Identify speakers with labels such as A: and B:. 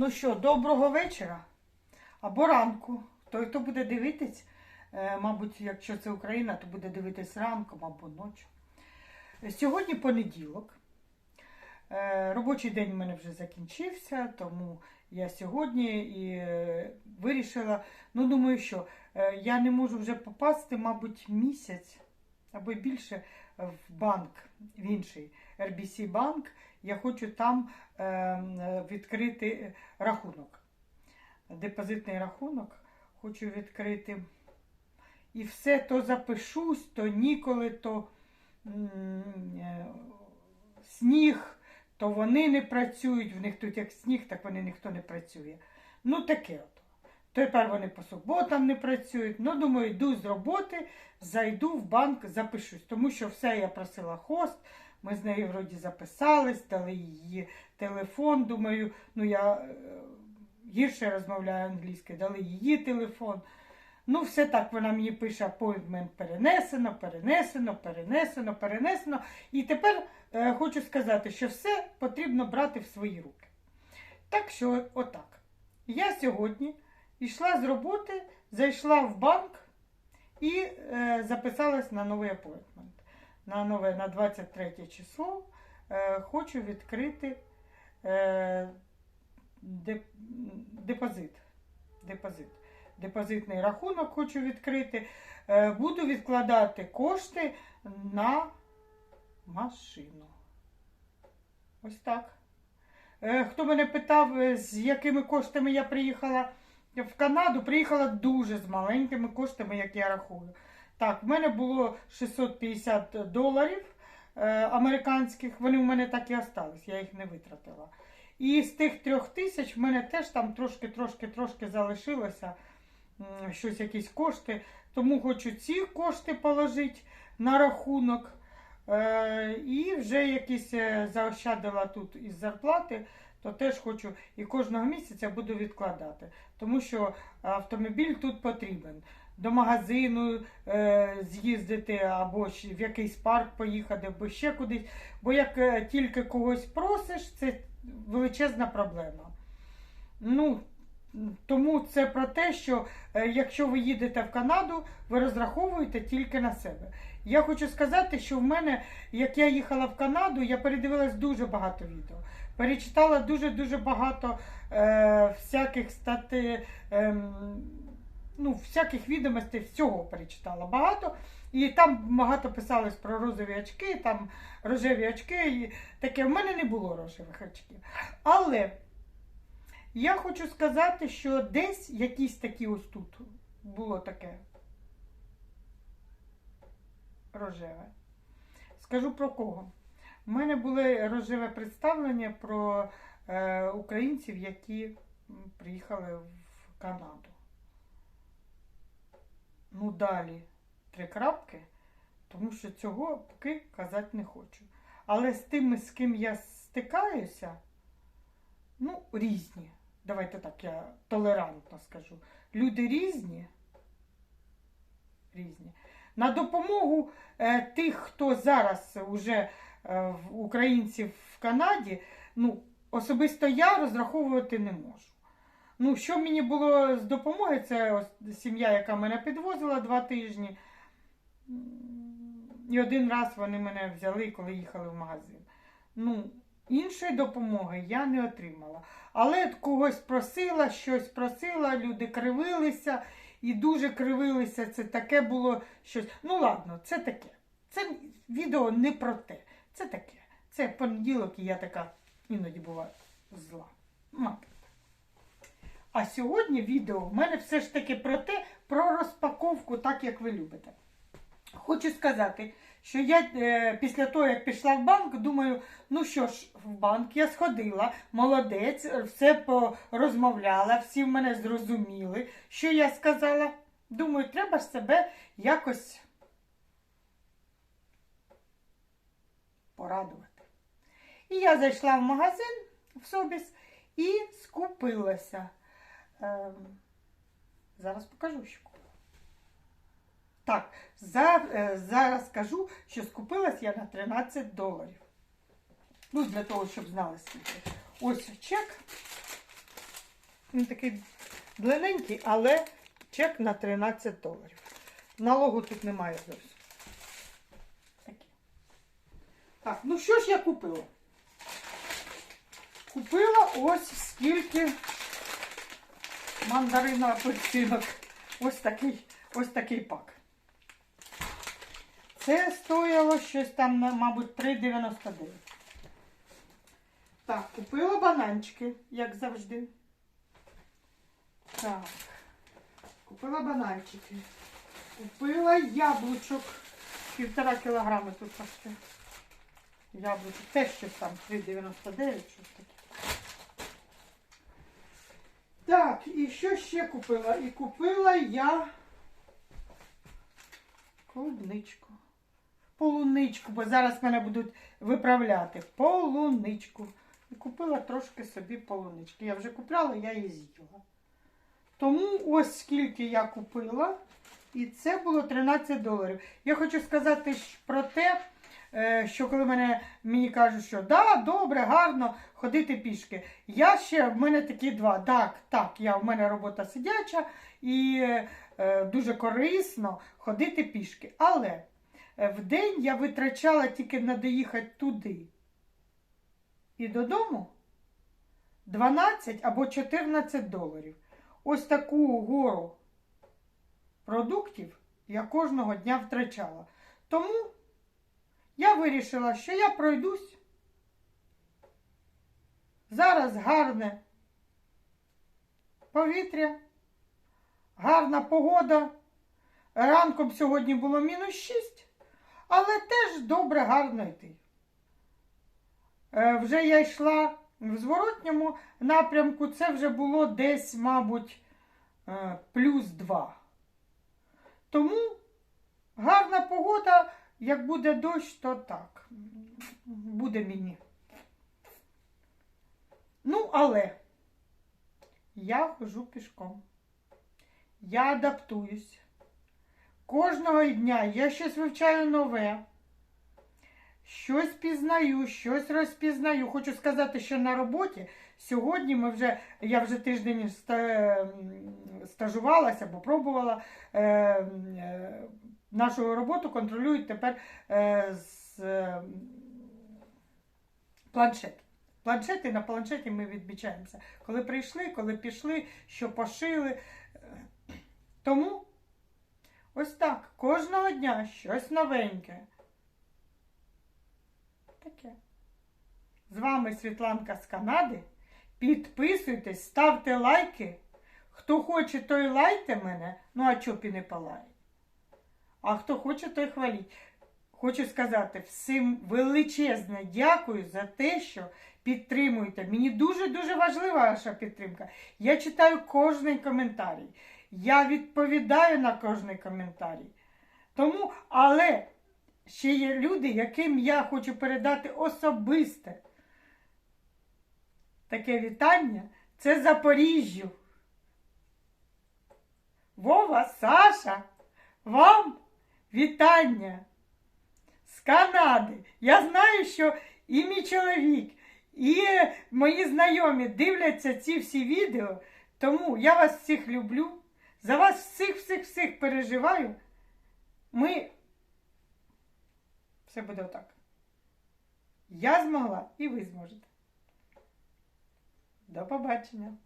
A: Ну що, доброго вечора або ранку. Той, хто буде дивитись, е, мабуть, якщо це Україна, то буде дивитись ранком або ночі. Сьогодні понеділок. Е, Робочий день у мене вже закінчився, тому я сьогодні і е, вирішила, ну думаю, що я не можу вже попасти, мабуть, місяць або більше в банк, в інший RBC банк. Я хочу там е, е, відкрити рахунок. Депозитний рахунок хочу відкрити. І все то запишусь, то ніколи, то е, сніг, то вони не працюють. В них тут як сніг, так вони ніхто не працює. Ну таке от. Тепер вони по суботам не працюють. Ну, думаю, йду з роботи, зайду в банк, запишусь. Тому що все я просила хост. Ми з нею вроді записались, дали її телефон. Думаю, ну я е, гірше розмовляю англійською, дали її телефон. Ну, все так, вона мені пише appointment перенесено, перенесено, перенесено, перенесено. І тепер е, хочу сказати, що все потрібно брати в свої руки. Так що, отак. Я сьогодні йшла з роботи, зайшла в банк і е, записалась на новий апойтмент. На нове на 23 число е, хочу відкрити е, деп, депозит. депозит. Депозитний рахунок хочу відкрити. Е, буду відкладати кошти на машину. Ось так. Е, Хто мене питав, е, з якими коштами я приїхала в Канаду, приїхала дуже з маленькими коштами, як я рахую. Так, в мене було 650 доларів е, американських, вони в мене так і остались, я їх не витратила. І з тих трьох тисяч в мене теж там трошки, трошки, трошки залишилося щось, якісь кошти. Тому хочу ці кошти положити на рахунок. Е, і вже якісь е, заощадила тут із зарплати, то теж хочу і кожного місяця буду відкладати. Тому що автомобіль тут потрібен. До магазину е, з'їздити, або в якийсь парк поїхати, або ще кудись. Бо як е, тільки когось просиш, це величезна проблема. Ну, тому це про те, що е, якщо ви їдете в Канаду, ви розраховуєте тільки на себе. Я хочу сказати, що в мене, як я їхала в Канаду, я передивилась дуже багато відео. Перечитала дуже-дуже багато е, всяких стати, е, ну, всяких відомостей, всього перечитала багато. І там багато писалось про розові очки, там рожеві очки. І таке. В мене не було рожевих очків. Але я хочу сказати, що десь якісь такі ось тут було таке рожеве. Скажу про кого. У мене було рожеве представлення про е, українців, які приїхали в Канаду. Ну, далі три крапки, тому що цього поки казати не хочу. Але з тими, з ким я стикаюся, ну, різні. Давайте так, я толерантно скажу. Люди різні. Різні. На допомогу е, тих, хто зараз уже е, українців в Канаді, ну, особисто я розраховувати не можу. Ну, що мені було з допомоги, це сім'я, яка мене підвозила два тижні. І один раз вони мене взяли, коли їхали в магазин. Ну, іншої допомоги я не отримала. Але когось просила, щось просила, люди кривилися і дуже кривилися. Це таке було щось. Ну ладно, це таке. Це відео не про те. Це таке. Це понеділок, і я така іноді буваю зла. Мабуть. А сьогодні відео в мене все ж таки про те, про розпаковку, так як ви любите. Хочу сказати, що я е, після того, як пішла в банк, думаю, ну що ж, в банк я сходила, молодець, все порозмовляла, всі в мене зрозуміли, що я сказала. Думаю, треба ж себе якось порадувати. І я зайшла в магазин в Собіс і скупилася. Ем, зараз покажу, що. Так, е, зараз скажу, що скупилась я на 13 доларів. Ну, для того, щоб знали скільки. Ось чек. Він такий длинненький, але чек на 13 доларів. Налогу тут немає зовсім. Так, ну що ж я купила? Купила ось скільки мандарина апельсинок. Ось такий, ось такий пак. Це стояло щось там, мабуть, 3,99. Так, купила бананчики, як завжди. Так. Купила бананчики. Купила яблучок. Півтора кілограми тут почти. Яблучок. Теж щось там 3,99, щось таке. Так, і що ще купила? І купила я клубничку. Полуничку, бо зараз мене будуть виправляти. Полуничку. І купила трошки собі полунички. Я вже купляла, я її з'їла. Тому ось скільки я купила. І це було 13 доларів. Я хочу сказати про те, е, що коли мене, мені кажуть, що да, добре, гарно ходити пішки. Я ще, в мене такі два. Так, так, я, в мене робота сидяча і е, дуже корисно ходити пішки. Але в день я витрачала тільки на доїхати туди і додому 12 або 14 доларів. Ось таку гору продуктів я кожного дня втрачала. Тому я вирішила, що я пройдусь. Зараз гарне повітря, гарна погода. Ранком сьогодні було мінус 6, але теж добре гарно йти. Е, Вже я йшла в зворотньому напрямку, це вже було десь, мабуть, е, плюс 2. Тому гарна погода, як буде дощ, то так. Буде мені. Ну, але я хожу пішком. Я адаптуюсь. Кожного дня я щось вивчаю нове. Щось пізнаю, щось розпізнаю. Хочу сказати, що на роботі сьогодні ми вже, я вже тиждень стажувалася або пробувала. Е, нашу роботу контролюють тепер е, з е, планшет. Планшети на планшеті ми відмічаємося. Коли прийшли, коли пішли, що пошили. Тому ось так, кожного дня щось новеньке. Таке. З вами Світланка з Канади. Підписуйтесь, ставте лайки. Хто хоче, той лайте мене. Ну, а чопі не палає. А хто хоче, той хваліть. Хочу сказати всім величезне дякую за те, що підтримуєте. Мені дуже-дуже важлива ваша підтримка. Я читаю кожний коментарій. Я відповідаю на кожний коментарій. Тому, але ще є люди, яким я хочу передати особисте таке вітання. Це Запоріжжю. Вова, Саша, вам вітання з Канади. Я знаю, що і мій чоловік, і мої знайомі дивляться ці всі відео. Тому я вас всіх люблю. За вас всіх, всіх, всіх переживаю. Ми. Все буде отак. Я змогла і ви зможете. До побачення.